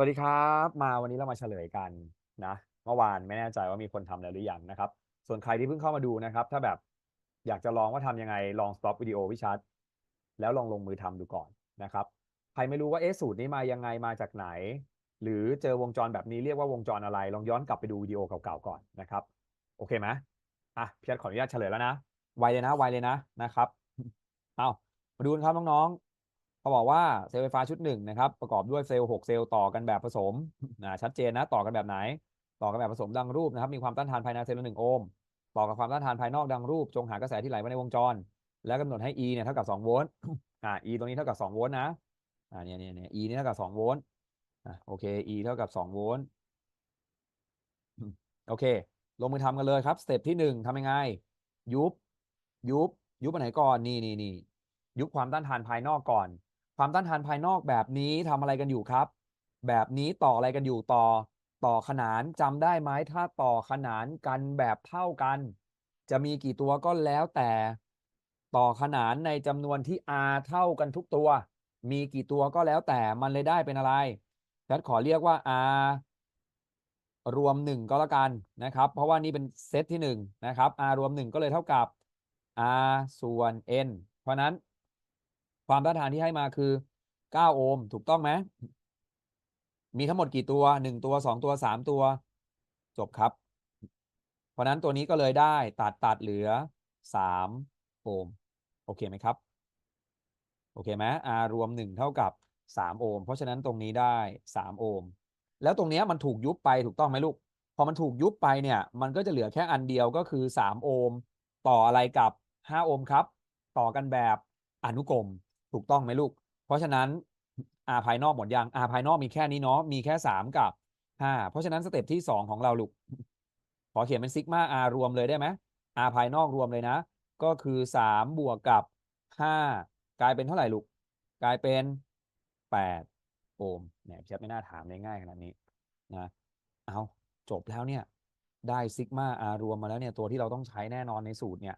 สวัสดีครับ มาวันนี้เรามาเฉลยกันนะเมื่อวานไม่แน่ใจว่ามีคนทำแล้วหรือยังนะครับ ส่วนใครที่เพิ่งเข้ามาดูนะครับ ถ้าแบบอยากจะลองว่าทำยังไงลอง stop วิดีโอพี่ชัดแล้วลองลงมือทำดูก่อนนะครับ ใครไม่รู้ว่าเอ๊ะสูตรนี้มายังไงมาจากไหน หรือเจอวงจรแบบนี้เรียกว่าวงจรอะไร ลองย้อนกลับไปดูวิดีโอเก่าๆก่อนนะครับ โอเคไหมอะพี่ชัดขออนุญาตเฉลยแล้วนะไวเลยนะไวเลยนะนะครับเอามาดูกันครับน้องๆ เขาบอกว่าเซลล์ไฟฟ้าชุดหนึ่งนะครับ ประกอบด้วยเซลล์6เซลล์ต่อกันแบบผสมนะชัดเจนนะต่อกันแบบไหน ต่อกันแบบผสมดังรูปนะครับ มีความต้านทานภายในเซลล์ละหนึ่งโอห์มต่อกับความต้านทานภายนอกดังรูป จงหากระแสที่ไหลมาในวงจร แล้วกำหนดให้ E เนี่ยเท่ากับ2โวลต์อ่า E ตรงนี้เท่ากับ2โวลต์นะอ่าเนี่ยเนี่ยเนี่ย E นี่เท่ากับ2โวลต์อ่าโอเค E เท่ากับ2โวลต์โอเค ลงมือทำกันเลยครับสเต็ปที่หนึ่งทำยังไง ยุบ ยุบ ยุบอันไหนก่อน นี่นี่นี่ยุบความต้านทานภายนอกก่อน ความต้านทานภายนอกแบบนี้ทำอะไรกันอยู่ครับ แบบนี้ต่ออะไรกันอยู่ต่อ ต่อขนานจำได้ไหมถ้าต่อขนานกันแบบเท่ากัน จะมีกี่ตัวก็แล้วแต่ต่อขนานในจำนวนที่ r เท่ากันทุกตัว มีกี่ตัวก็แล้วแต่มันเลยได้เป็นอะไรแพทขอเรียกว่า r รวม 1 ก็แล้วกันนะครับ เพราะว่านี่เป็นเซตที่ 1 นะครับ r รวม 1 ก็เลยเท่ากับ r ส่วน n เพราะนั้น ความต้านทานที่ให้มาคือ9โอห์มถูกต้องไหมมีทั้งหมดกี่ตัว1ตัว2ตัว3ตัว จบครับ เพราะนั้นตัวนี้ก็เลยได้ตัดตัดเหลือ3โอห์มโอเคไหมครับ โอเคไหม r รวม1เท่ากับ3โอห์มเพราะฉะนั้นตรงนี้ได้3โอห์มแล้วตรงนี้มันถูกยุบไปถูกต้องไหมลูก พอมันถูกยุบไปเนี่ย มันก็จะเหลือแค่อันเดียวก็คือ3โอห์มต่ออะไรกับ5โอห์มครับ ต่อกันแบบอนุกรม ถูกต้องไหมลูก เพราะฉะนั้น r ภายนอกหมดยัง r ภายนอกมีแค่นี้เนาะมีแค่ 3 กับ 5 เพราะฉะนั้นสเต็ปที่ 2 ของเราลูก ขอเขียนเป็นซิกมา r รวมเลยได้ไหม r ภายนอกรวมเลยนะ ก็คือ 3 บวกกับ 5 กลายเป็นเท่าไหร่ลูก กลายเป็น 8 โอห์มเนี่ยพี่ชัดไม่น่าถามได้ง่ายขนาดนี้นะเอาจบแล้วเนี่ย ได้ซิกมา r รวมมาแล้วเนี่ยตัวที่เราต้องใช้แน่นอนในสูตรเนี่ย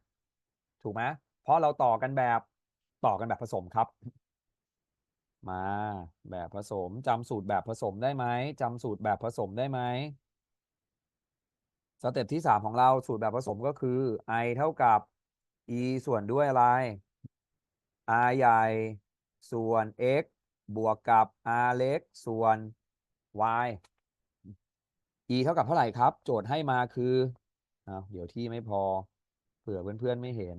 ถูกไหมเพราะเราต่อกันแบบ ต่อกันแบบผสมครับ มาแบบผสมจำสูตรแบบผสมได้ไหมจำสูตรแบบผสมได้ไหมสเต็ปที่3ของเราสูตรแบบผสมก็คือ i เท่ากับ e ส่วนด้วยอะไร r ใหญ่ ส่วน x บวกกับ r เล็ก ส่วน y e เท่ากับเท่าไหร่ครับ โจทย์ให้มาคืออ้าวเดี๋ยวที่ไม่พอ เผื่อเพื่อนๆไม่เห็น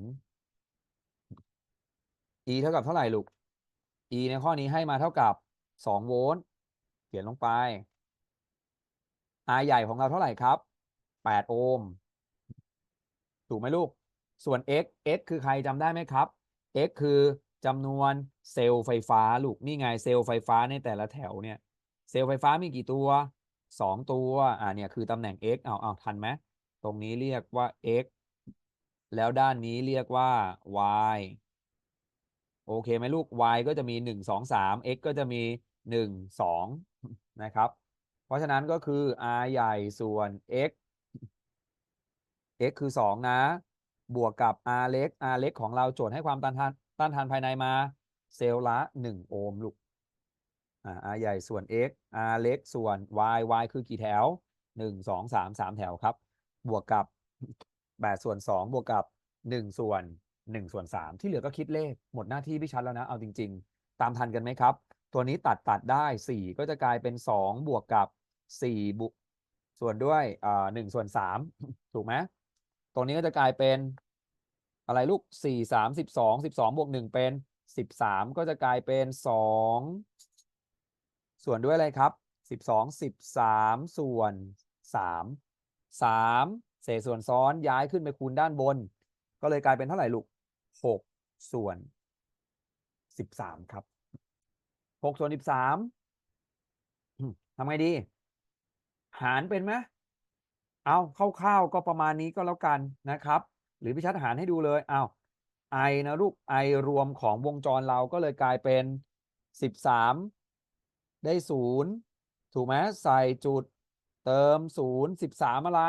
e เท่ากับเท่าไหร่ลูก e ในข้อนี้ให้มาเท่ากับ2โวลต์เขียนลงไป r ใหญ่ของเราเท่าไหร่ครับ8โอห์มถูกไหมลูก ส่วน x x คือใครจำได้ไหมครับ x คือจำนวนเซลล์ไฟฟ้าลูกนี่ไงเซลล์ไฟฟ้าในแต่ละแถวเนี่ย เซลล์ไฟฟ้ามีกี่ตัว2ตัวอ่าเนี่ยคือตำแหน่ง x เอาเอาทันไหมตรงนี้เรียกว่า x แล้วด้านนี้เรียกว่า y โอเคไหมลูก y ก็จะมี 1 2 3 x ก็จะมี 1 2 นะครับ เพราะฉะนั้นก็คือ r ใหญ่ส่วน x x คือ 2 นะ บวกกับ r เล็ก r เล็กของเราโจทย์ให้ความต้านทานต้านทานภายในมา เซลล์ละ 1 โอห์มลูกอ่า r ใหญ่ส่วน x r เล็กส่วน y y คือกี่แถว 1 2 3 3 แถวครับ บวกกับ 8 ส่วน 2 บวกกับ 1 ส่วน 1ส่วน3ที่เหลือก็คิดเลขหมดหน้าที่พี่ชัดแล้วนะเอาจริง ๆ ตามทันกันไหมครับ ตัวนี้ตัดตัดได้4ก็จะกลายเป็น2บวกกับ4บุส่วนด้วยอ่า1ส่วน3ถูกไหมตรงนี้ก็จะกลายเป็นอะไรลูก4 3 12 12บสองสิบสองบวก1เป็น13ก็จะกลายเป็น2ส่วนด้วยอะไรครับ12 13ส่วน3 3เศษส่วนซ้อนย้ายขึ้นไปคูณด้านบน ก็เลยกลายเป็นเท่าไหร่ลูก6ส่วน13ครับ6ส่วน13อืมทำไงดี หารเป็นไหมเอาคร่าวๆก็ประมาณนี้ก็แล้วกันนะครับ หรือพี่ชัดหารให้ดูเลยเอา i นะลูก i รวมของวงจรเราก็เลยกลายเป็น13ได้0ถูกไหมใส่จุดเติม0 13อะไร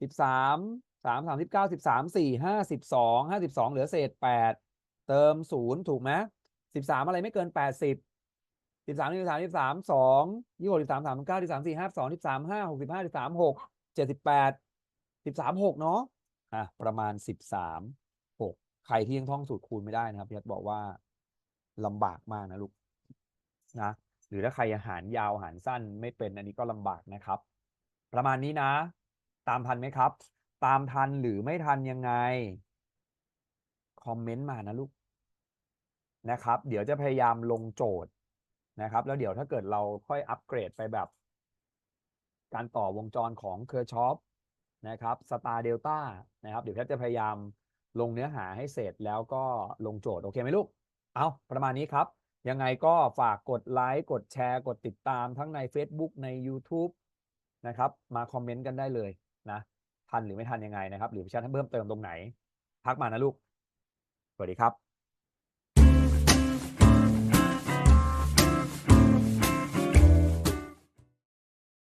สิบสาม 13 3 39 13 4 52 52เหลือเศษ8เติม0ถูกไหม13อะไรไม่เกิน80สิบสิบสามสิบสามสิบสามสองยี่หกสิบสามสามเก้าสิบสามสี่ห้าสองสิบสามห้าหกสิบห้าสิบสามหกเจ็ดสิบแปดสิบสามหกเนาะอะประมาณสิบสามหกใครที่ยังท่องสูตรคูณไม่ได้นะครับพี่ยัดบอกว่าลำบากมากนะลูกนะหรือถ้าใครหารยาวหารสั้นไม่เป็นอันนี้ก็ลำบากนะครับ ประมาณนี้นะ ตามทันไหมครับ ตามทันหรือไม่ทันยังไง คอมเมนต์มานะลูกนะครับ เดี๋ยวจะพยายามลงโจทย์นะครับ แล้วเดี๋ยวถ้าเกิดเราค่อยอัปเกรดไปแบบ การต่อวงจรของเคอร์ชอปนะครับสตาร์เดลต้านะครับ เดี๋ยวแพทจะพยายามลงเนื้อหาให้เสร็จแล้วก็ลงโจทย์ โอเคไหมลูก เอาประมาณนี้ครับ ยังไงก็ฝากกดไลค์กดแชร์ กดติดตามทั้งใน Facebook ใน YouTube นะครับ มาคอมเมนต์กันได้เลยนะ ทันหรือไม่ทันยังไงนะครับ หรือพิชาท่านเพิ่มเติมตรงไหน พักมานะลูก สวัสดีครับ